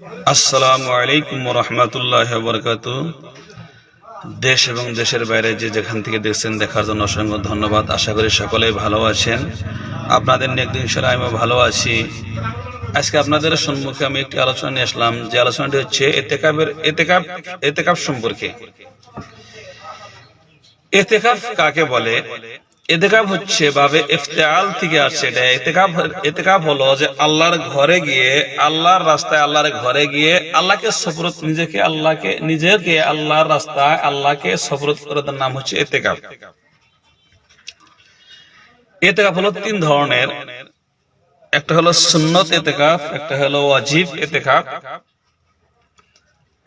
আসসালামু আলাইকুম রহমতুল্লাহ বরকাত দেশ এবং দেশের বাইরে যে যেখান থেকে দেখছেন দেখার জন্য অসংখ্য ধন্যবাদ। আশা করি সকলেই ভালো আছেন। আপনাদের নিয়ে একদিন সেরা আমিও ভালো আছি। আজকে আপনাদের সম্মুখে আমি একটি আলোচনা নিয়ে আসলাম। যে আলোচনাটি হচ্ছে এতেকাবের এতেকাব এতেকাব সম্পর্কে। এতেকাব কাকে বলে? এতেকাব হচ্ছে ভাবে ইফতেআল থেকে আসছে এটা এতেকাব এতেকাব হলো যে আল্লাহর ঘরে গিয়ে, আল্লাহর রাস্তায় আল্লাহর ঘরে গিয়ে আল্লাহকে সফরত নিজেকে, আল্লাহকে নিজেকে আল্লাহর রাস্তায় আল্লাহকে সফরত করে তার নাম হচ্ছে এতেকাব। এতেকাব হলো তিন ধরনের। একটা হলো সুন্নত এতেকাফ একটা হলো ওয়াজিব এতেকাফ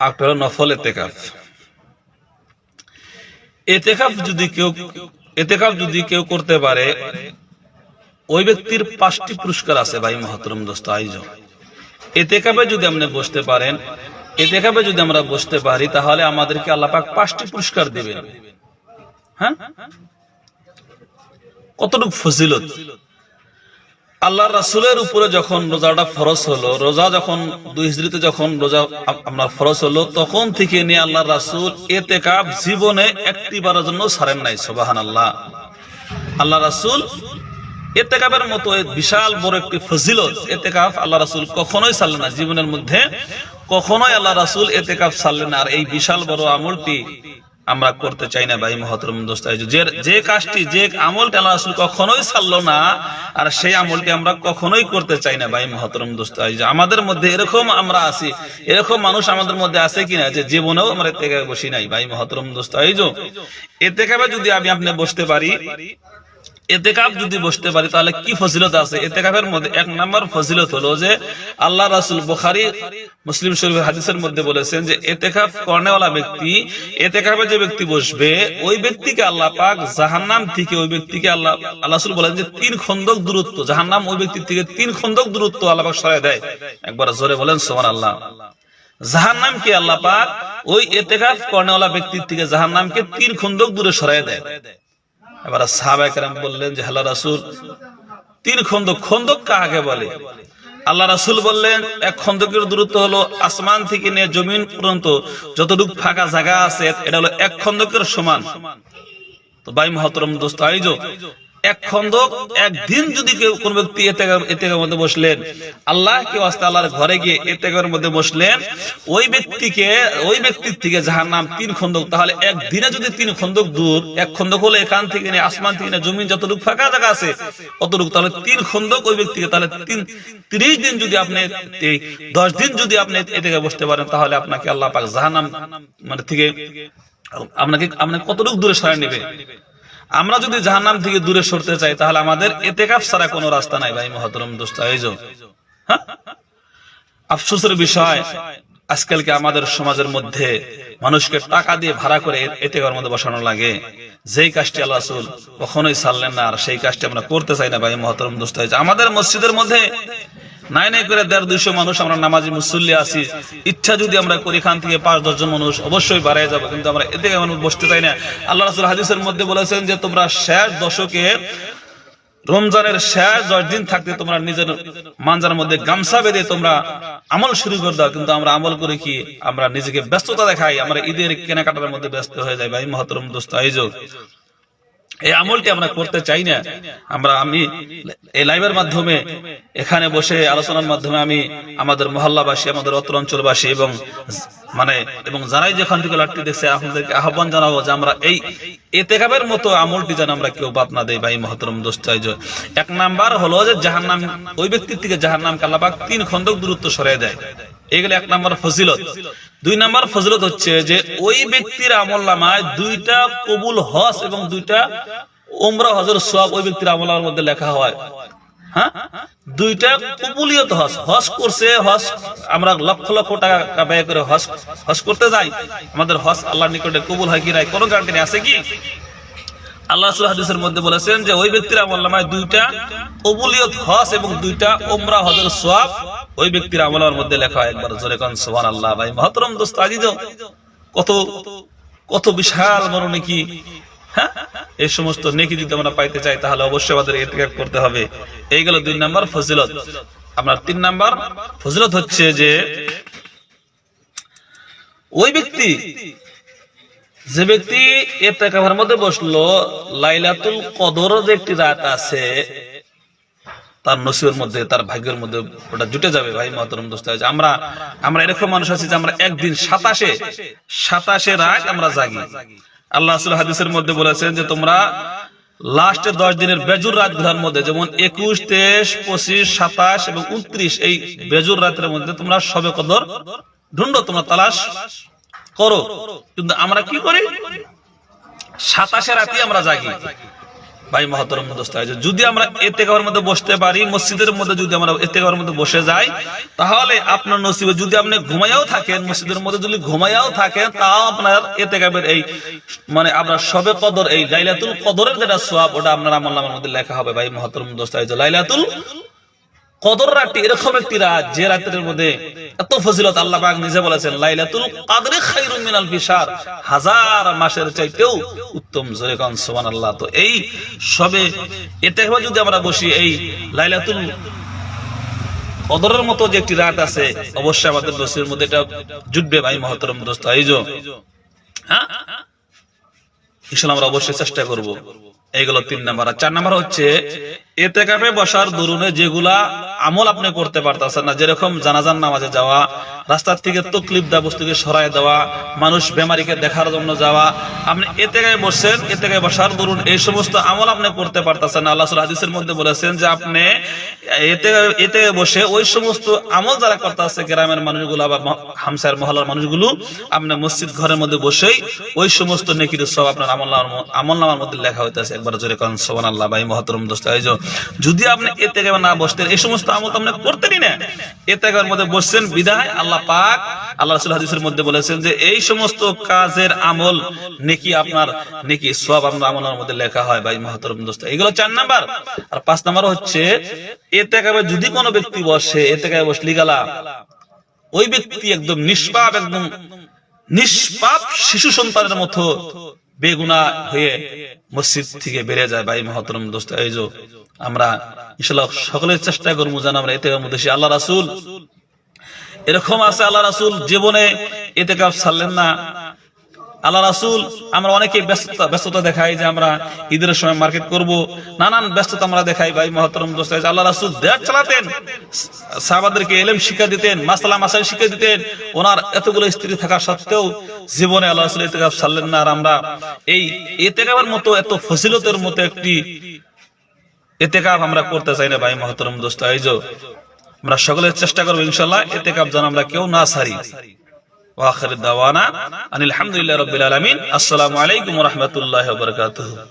একটা হলো নফল এতেকাফ এতেকাফ যদি কেউ এতেকাফ যদি কেউ করতে পারে, ওই ব্যক্তির পাঁচটি পুরস্কার আছে ভাই মহাতরম দোস্ত আয়োজন এতেকাবে যদি আপনি বসতে পারেন এতেকাবে যদি আমরা বসতে পারি, তাহলে আমাদেরকে আল্লাপাক পাঁচটি পুরস্কার দিবেন। হ্যাঁ? কতটুকু ফজিলত? আল্লাহ রাসুলের উপরে যখন রোজাটা ফরজ হলো, রোজা যখন, দুই যখন রোজা আপনার ফরজ হলো, তখন থেকে নিয়ে আল্লাহ রাসুল এতে কাপ জীবনে একটি বারের জন্য ছাড়েন নাই সোবাহান আল্লাহ আল্লাহ রাসুল এতে কাপের মতো বিশাল বড় একটি ফজিলত এতে কাপ আল্লাহ রাসুল কখনোই ছাড়লেন না, জীবনের মধ্যে কখনোই আল্লাহ রাসুল এতে কাপ ছাড়লেন না। আর এই বিশাল বড় আমলটি আমরা করতে চাই না ভাই মহতরম যে কাজটি, যে আমলটা আল্লাহ কখনোই ছাড়লো না, আর সেই আমলটি আমরা কখনোই করতে চাই না ভাই মহতরম দোস্ত যে আমাদের মধ্যে এরকম আমরা আছি, এরকম মানুষ আমাদের মধ্যে আছে কিনা যে জীবনেও আমরা এতে বসি নাই ভাই মহতরম দোস্ত এতে যদি আমি আপনি বসতে পারি এতেকাপ যদি বসতে পারি, তাহলে কি ফজিলত আছে? এতেকাপের মধ্যে এক নম্বর ফজিলত হলো যে, আল্লাহ রাসুল মুসলিম শরীফের হাদিসের মধ্যে বলেছেন যে, এতেকাপ ব্যক্তি এতেকাপে যে ব্যক্তি বসবে, ওই ব্যক্তিকে আল্লাহ পাক জাহান্নাম থেকে, ওই ব্যক্তিকে আল্লাহ আল্লাহ রাসূল বলেন যে, তিন খন্দক দূরত্ব, জাহান্নাম ওই ব্যক্তির থেকে তিন খন্দক দূরত্ব আল্লাহ পাক সরায় দেয়। একবার জোরে বলেন, সুবহানাল্লাহ। জাহান্নাম কি আল্লাহ পাক ওই এতেকাপ কর্নেওয়ালা ব্যক্তির থেকে জাহান্নামকে তিন খন্দক দূরে সরায় দেয়। এবার সাহাবাহাম বললেন যে আল্লাহ রাসুল, তিন খন্দক খন্দক কাকে বলে? আল্লাহ রাসুল বললেন, এক খন্দকের দূরত্ব হলো আসমান থেকে নিয়ে জমিন পর্যন্ত যতটুক ফাঁকা জায়গা আছে, এটা হলো এক খন্দকের সমান। তো বাই মহাতরম দোস্ত, আইজ এক খন্দক, একদিন যদি কেউ কোন ব্যক্তি এতেকার মধ্যে বসলেন আল্লাহ কেউ আসতে আল্লাহর ঘরে গিয়ে এতেকার মধ্যে বসলেন, ওই ব্যক্তিকে, ওই ব্যক্তির থেকে যাহার নাম তিন খন্দক, তাহলে একদিনে যদি তিন খন্দক দূর, এক খন্দক হলো এখান থেকে নিয়ে আসমান থেকে নিয়ে জমিন যতটুকু ফাঁকা জায়গা আছে অতটুকু তাহলে তিন খন্দক ওই ব্যক্তিকে, তাহলে তিন, তিরিশ দিন যদি আপনি দশ দিন যদি আপনি এতেকে বসতে পারেন, তাহলে আপনাকে আল্লাহ পাক জাহান্নাম মানে থেকে আপনাকে আপনাকে কতটুকু দূরে সরাই নেবে? আমরা যদি জাহান্নাম থেকে দূরে সরতে চাই, তাহলে আমাদের এতেকাফ ছাড়া কোনো রাস্তা নাই ভাই মহতরম দোস্ত হ্যাঁ? আফসোসের বিষয়, আজকালকে আমাদের সমাজের মধ্যে মানুষকে টাকা দিয়ে ভাড়া করে এতে ঘর মধ্যে বসানো লাগে। যেই কাজটি আল্লাহ কখনোই ছাড়লেন না, আর সেই কাজটি আমরা করতে চাই না ভাই মহতরম দোস্ত আমাদের মসজিদের মধ্যে নাই নাই করে দেড় দুইশো মানুষ আমরা নামাজি মুসল্লি আছি। ইচ্ছা যদি আমরা করি, এখান থেকে পাঁচ দশজন মানুষ অবশ্যই বাড়াই যাব, কিন্তু আমরা এতে মানুষ বসতে চাই না। আল্লাহ রাসুল হাদিসের মধ্যে বলেছেন যে, তোমরা শেষ দশকে রমজানের শেষ দশ দিন থাকতে তোমরা নিজের মানজার মধ্যে গামছা বেঁধে তোমরা আমল শুরু করে দাও, কিন্তু আমরা আমল করে কি? আমরা নিজেকে ব্যস্ততা দেখাই, আমরা ঈদের কেনাকাটার মধ্যে ব্যস্ত হয়ে যাই। ভাই, মহতরম দোস্ত, আয়োজক। এই আমলটি আমরা করতে চাই না। আমরা আমি এই লাইভের মাধ্যমে এখানে বসে আলোচনার মাধ্যমে আমি আমাদের মহল্লাবাসী, আমাদের অত্র অঞ্চলবাসী এবং মানে এবং যারাই যেখান থেকে লাটটি দেখছে, আপনাদেরকে আহ্বান জানাব যে আমরা এই এতেকাবের মতো আমলটি যেন আমরা কেউ বাদ না দেই ভাই মহতরম দোস্ত এক নাম্বার হলো যে জাহার নাম ওই ব্যক্তির থেকে জাহার নাম কাল্লাবাক তিন খন্দক দূরত্ব সরিয়ে দেয়। এগুলো এক নম্বর ফজিলত। দুই নম্বর ফজিলত হচ্ছে যে ওই ব্যক্তির আমল নামায় দুইটা কবুল হস এবং দুইটা ওমরা হজর সব ওই ব্যক্তির আমল নামার মধ্যে লেখা হয়। হ্যাঁ? দুইটা কবুলিয়ত হস আমরা লক্ষ লক্ষ টাকা করে হস হস করতে যাই। আমাদের হস নিকটে কবুল হয় কি নাই? আছে কি? মধ্যে বলেছেন যে ওই ব্যক্তির আমল নামায় দুইটা কবুলিয়ত হস এবং দুইটা ওমরা হজর সোয়াব ওই ব্যক্তির আমলের মধ্যে লেখা একবার জোরে কান সোহান আল্লাহ ভাই, মহতরম দোস্ত আজিজ কত কত বিশাল বড় নাকি হ্যাঁ? এই সমস্ত নেকি যদি আমরা পাইতে চাই, তাহলে অবশ্যই আমাদের করতে হবে। এই গেল দুই নাম্বার ফজিলত। আপনার তিন নাম্বার ফজিলত হচ্ছে যে, ওই ব্যক্তি, যে ব্যক্তি মধ্যে বসল, লাইলাতুল কদর যে একটি রাত আছে তার নসিবের মধ্যে, তার ভাগ্যের মধ্যে ওটা জুটে যাবে, ভাই মহতরম দোস্ত। আমরা আমরা এরকম মানুষ আছি যে আমরা একদিন সাতাশে সাতাশে রাত আমরা জাগি। আল্লাহ হাদিসের মধ্যে বলেছেন যে তোমরা দশ দিনের বেজুর মধ্যে, যেমন একুশ, তেইশ, পঁচিশ, সাতাশ এবং উনত্রিশ, এই বেজুর রাতের মধ্যে তোমরা সবে কদর ঢুন্ডো তোমরা তালাশ করো। কিন্তু আমরা কি করি? সাতাশে রাতে আমরা জাগি। ভাই মহাতরম দোস্ত যদি আমরা এতে মধ্যে বসতে পারি, মসজিদের মধ্যে যদি আমরা এতে মধ্যে বসে যাই, তাহলে আপনার নসিবে যদি আপনি ঘুমাইয়াও থাকেন, মসজিদের মধ্যে যদি ঘুমাইয়াও থাকেন, তাও আপনার এতে কাবের এই মানে আপনার সবে কদর, এই লাইলাতুল কদরের যেটা সোয়াব ওটা আপনার আমল নামার মধ্যে লেখা হবে ভাই মহাতরম দোস্ত। লাইলাতুল কদর রাতটি এরকম একটি রাত যে রাতের মধ্যে এত ফজিলত আল্লাহ পাক নিজে বলেছেন, লাইলাতুল কদরে খায়রুম মিনাল ফিশার। হাজার মাসের চাইতেও উত্তম জোরে কান, সুবহানাল্লাহ। তো এই সবে এতে যদি আমরা বসি, এই লাইলাতুল কদরের মতো যে একটি রাত আছে, অবশ্যই আমাদের দোষের মধ্যে এটা জুটবে, ভাই মহতরম দোস্ত যে। হ্যাঁ? ইনশাল্লাহ আমরা অবশ্যই চেষ্টা করব। এইগুলো তিন নাম্বার। আর চার নাম্বার হচ্ছে এতে কাপে বসার দরুনে যেগুলা আমল আপনি করতে পারতেছেন না যেরকম জানাজান নামাজে যাওয়া রাস্তার থেকে তকলিফ দেওয়া বস্তুকে সরাই দেওয়া মানুষ বেমারিকে দেখার জন্য যাওয়া আপনি এতে গায়ে বসছেন এতে গায়ে বসার দরুন এই সমস্ত আমল আপনি করতে পারতেছেন না। আল্লাহ হাদিসের মধ্যে বলেছেন যে আপনি এতে এতে বসে ওই সমস্ত আমল যারা করতেছে গ্রামের মানুষগুলো বা হামসার মহল্লার মানুষগুলো আপনি মসজিদ ঘরের মধ্যে বসেই ওই সমস্ত নেকির সব আপনার আমল আমল নামার মধ্যে লেখা হইতেছে। একবার জোরে করেন সোহান আল্লাহ ভাই মহতরম দোস্ত যে, যদি আপনি এতে গেবে না বসতেন, এই সমস্ত আমল তো আপনি করতেনই না। এতে গেবার মধ্যে বসছেন বিদায়, আল্লাহ পাক, আল্লাহ রাসূল হাদিসের মধ্যে বলেছেন যে, এই সমস্ত কাজের আমল নেকি আপনার, নেকি সব আপনার আমলের মধ্যে লেখা হয় ভাই মহতরম দোস্ত। এগুলো চার নাম্বার। আর পাঁচ নাম্বার হচ্ছে এতে গেবে যদি কোনো ব্যক্তি বসে এতে গেবে বসলি গেলা, ওই ব্যক্তি একদম নিষ্পাপ একদম নিষ্পাপ শিশু সন্তানের মতো বেগুনা হয়ে মসজিদ থেকে বেড়ে যায়। ভাই মহতরম দোস্ত, এই আমরা ইনশাল্লাহ সকলের চেষ্টা করব যেন আমরা এতে সে আল্লাহ রাসুল, এরকম আছে আল্লাহ রাসুল, জীবনে এতে কাপ ছাড়লেন না। আল্লাহ রাসুল আমরা অনেকে ব্যস্ততা ব্যস্ততা দেখাই যে আমরা ঈদের সময় মার্কেট করব, নানান ব্যস্ততা আমরা দেখাই, ভাই মহতরম দোস্ত আল্লাহ রাসুল দেড় চালাতেন, সাহাবাদেরকে এলেম শিক্ষা দিতেন, মাসালা মাসাই শিক্ষা দিতেন, ওনার এতগুলো স্ত্রী থাকা সত্ত্বেও জীবনে আল্লাহ রাসুল এতেকাব ছাড়লেন না। আর আমরা এই এতেকাবের মতো এত ফসিলতের মতো একটি এতেকাব আমরা করতে চাই না, ভাই মহতরম দোস্ত, এই আমরা সকলের চেষ্টা করব ইনশাল্লাহ এতেকাব যেন আমরা কেউ না সারি وآخر الدعوانا أن الحمد لله رب العالمين. السلام عليكم ورحمة الله وبركاته.